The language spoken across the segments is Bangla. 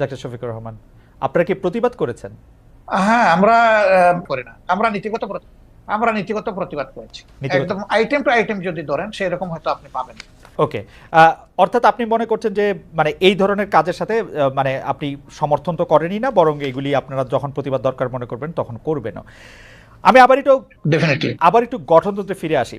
ডাক্তার শফিকুর রহমান আপনারা কি প্রতিবাদ করেছেন? হ্যাঁ আমরা আহ, করি না। আমরা নীতিগত আমরা নীতিগত প্রতিবাদ করেছি। একদম আইটেম টু আইটেম যদি ধরেন সেই রকম হয়তো আপনি পাবেন। ওকে অর্থাৎ আপনি মনে করছেন যে মানে এই ধরনের কাজের সাথে মানে আপনি সমর্থন তো করেনই না বরং এগুলি আপনারা যখন প্রতিবাদ দরকার মনে করবেন তখন করবেনও। আমি আবার একটু ডেফিনেটলি আবার একটু গঠনতন্ত্রে ফিরে আসি।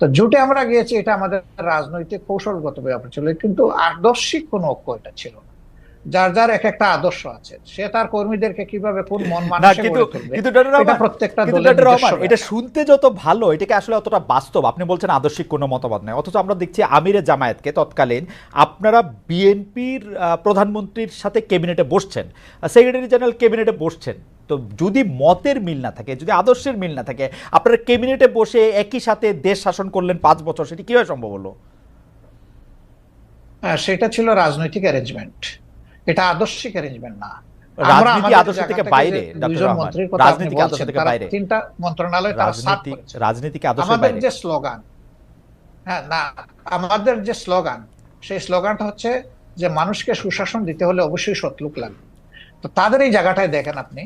তো জোটে আমরা গিয়েছি এটা আমাদের রাজনৈতিক কৌশলগত ব্যাপার ছিল কিন্তু আদর্শিক কোনো ঐক্য এটা ছিল না। যার যার এক একটা আদর্শ আছে সে তার কর্মীদেরকে কীভাবে কোন মন কিন্তু প্রত্যেকটা দলের এটা শুনতে যত ভালো এটাকে আসলে অতটা বাস্তব। আপনি বলছেন আদর্শিক কোনো মতবাদ নেই অথচ আমরা দেখছি আমিরে জামায়াতকে তৎকালীন আপনারা বিএনপির প্রধানমন্ত্রীর সাথে ক্যাবিনেটে বসছেন সেক্রেটারি জেনারেল ক্যাবিনেটে বসছেন। তো যদি মতের মিল না থাকে যদি আদর্শের মিল না থাকে আপনারা ক্যাবিনেটে বসে একই সাথে দেশ শাসন করলেন পাঁচ বছর সেটি কীভাবে সম্ভব হলো? হ্যাঁ, সেটা ছিল রাজনৈতিক অ্যারেঞ্জমেন্ট। এটা আদর্শিক অ্যারেঞ্জমেন্ট না। আমাদের যে স্লোগান হ্যাঁ আমাদের যে স্লোগান সেই স্লোগানটা হচ্ছে যে মানুষকে সুশাসন দিতে হলে অবশ্যই সৎলোক লাগবে তো তাদের এই জায়গাটায় দেখেন আপনি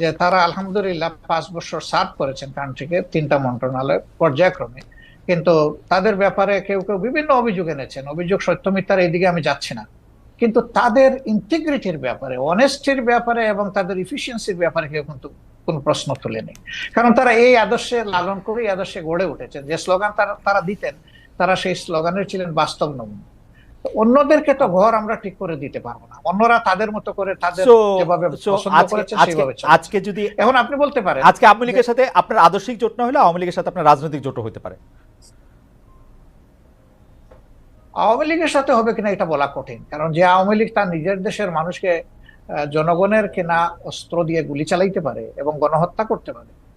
যে তারা আলহামদুলিল্লাহ পাঁচ বছর সার্ভ করেছেন কান্ট্রিকে তিনটা মন্ত্রণালয় পর্যায়ক্রমে। কিন্তু তাদের ব্যাপারে কেউ কেউ বিভিন্ন অভিযোগ এনেছেন। অভিযোগ সত্য মিথ্যার এইদিকে আমি যাচ্ছি না। কিন্তু তাদের ইন্টিগ্রিটির ব্যাপারে অনেস্টির ব্যাপারে এবং তাদের ইফিসিয়েন্সির ব্যাপারে কেউ কিন্তু কোনো প্রশ্ন তুলেনি। কারণ তারা এই আদর্শে লালন করে এই আদর্শে গড়ে উঠেছে যে স্লোগান তারা তারা দিতেন, তারা সেই স্লোগানের ছিলেন বাস্তব নমুনা। অন্যদেরকে তো ঘর আমরা ঠিক করে দিতে পারব না। অন্যরা তাদের মতো করে তাদের যেভাবে পছন্দ আজকে করেছেন আজকে যদি এখন আপনি বলতে পারেন আজকে আওয়ামী লীগের সাথে আপনার আদর্শিক জোট না হলে আওয়ামী লীগের সাথে আপনার রাজনৈতিক জোটও হতে পারে। আওয়ামী লীগের সাথে হবে কিনা এটা বলা কঠিন। কারণ যে আওয়ামী লীগ তার নিজের দেশের মানুষকে জনগণের কেনা অস্ত্র দিয়ে গুলি চালাইতে পারে এবং গণহত্যা করতে পারে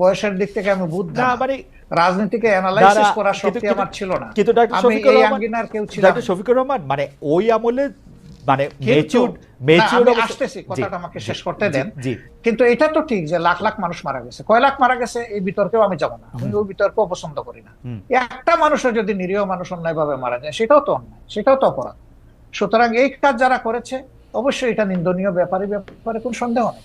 বয়সের দিক থেকে আমি বুদ্ধ না। মানে রাজনীতিকে অ্যানালাইসিস করার শক্তি আমার ছিল না। কিন্তু ডাক্তার শফিকুর রহমান কেউ ছিলাম ডাক্তার শফিকুর রহমান মানে ওই আমলে মানে আসতেছি কথাটা আমাকে শেষ করতে দেন। কিন্তু এটা তো ঠিক যে লাখ লাখ মানুষ মারা গেছে। কয় লাখ মারা গেছে এই বিতর্কেও আমি যাব না। আমি ওই বিতর্ক পছন্দ করি না। একটা মানুষও যদি নিরীহ মানুষ অন্যায়ভাবে মারা যায় সেটাও তো অন্যায় সেটাও তো অপরাধ। সুতরাং এই কাজ যারা করেছে অবশ্যই এটা নিন্দনীয় ব্যাপারে ব্যাপারে কোনো সন্দেহ নেই।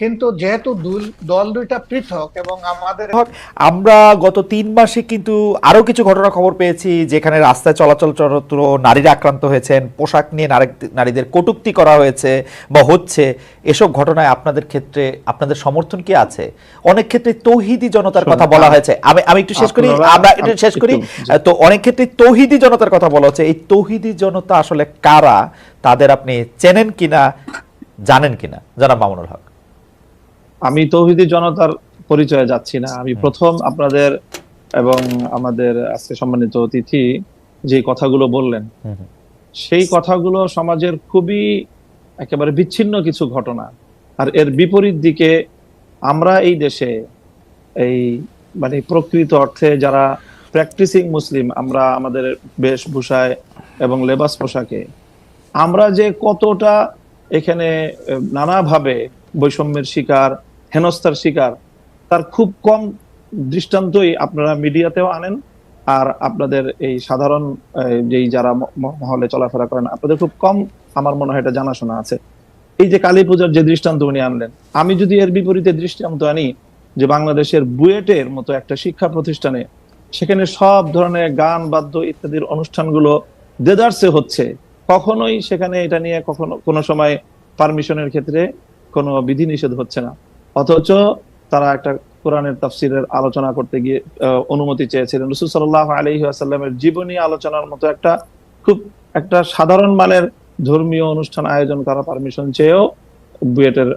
কিন্তু যেহেতু দল দুইটা পৃথক এবং আমাদের আমরা গত তিন মাসে কিন্তু আরও কিছু ঘটনা খবর পেয়েছি যেখানে রাস্তায় চলাচল চরত্র নারীরা আক্রান্ত হয়েছেন পোশাক নিয়ে নারীদের কটুক্তি করা হয়েছে বা হচ্ছে। এসব ঘটনায় আপনাদের ক্ষেত্রে আপনাদের সমর্থন কি আছে? অনেক ক্ষেত্রে তৌহিদি জনতার কথা বলা হয়েছে। আমি আমি একটু শেষ করি আমরা একটু শেষ করি। তো অনেক ক্ষেত্রে তৌহিদি জনতার কথা বলা হচ্ছে। এই তৌহিদি জনতা আসলে কারা? তাদের আপনি চেনেন কিনা? জানেন কিনা? জানাব মামুনুল হক। আমি তৌহিদি জনতার পরিচয়ে যাচ্ছি না। আমি প্রথম আপনাদের এবং আমাদের আজকে সম্মানিত অতিথি যে কথাগুলো বললেন। সেই কথাগুলো সমাজের খুবই একেবারে বিচ্ছিন্ন কিছু ঘটনা। আর এর বিপরীত দিকে আমরা এই দেশে এই মানে প্রকৃত অর্থে যারা প্র্যাকটিসিং মুসলিম আমরা আমাদের বেশভূষায় এবং লেবাস পোশাকে আমরা যে কতটা এখানে নানাভাবে বৈষম্যের শিকার হেনস্থার শিকার। তার খুব কম দৃষ্টান্তই আপনারা মিডিয়াতেও আনেন আর আপনাদের এই সাধারণ যেই যারা মহলে চলাফেরা করেন, আপনাদের খুব কম আমার মনে হয় এটা জানাশোনা আছে। এই যে কালী পূজার যে দৃষ্টান্ত উনি আনলেন, আমি যদি এর বিপরীতে দৃষ্টান্ত আনি যে বাংলাদেশের বুয়েটের মতো একটা শিক্ষা প্রতিষ্ঠানে, সেখানে সব ধরনের গান, বাদ্য ইত্যাদির অনুষ্ঠানগুলো দেদারসে হচ্ছে, কখনোই সেখানে এটা নিয়ে কখনো, কোনো সময় পারমিশনের ক্ষেত্রে কোনো বিধিনিষেধ হচ্ছে না। অথচ তারা একটা কোরআনের তাফসিরের আলোচনা করতে গিয়ে অনুমতি চেয়েছিলেন। রসুল সাল্লাহ আলহি আসাল্লামের জীবনী আলোচনার মতো একটা খুব একটা সাধারণ মানের ধর্মীয় অনুষ্ঠান আয়োজন করা পারমিশন চেয়েও বুয়েটের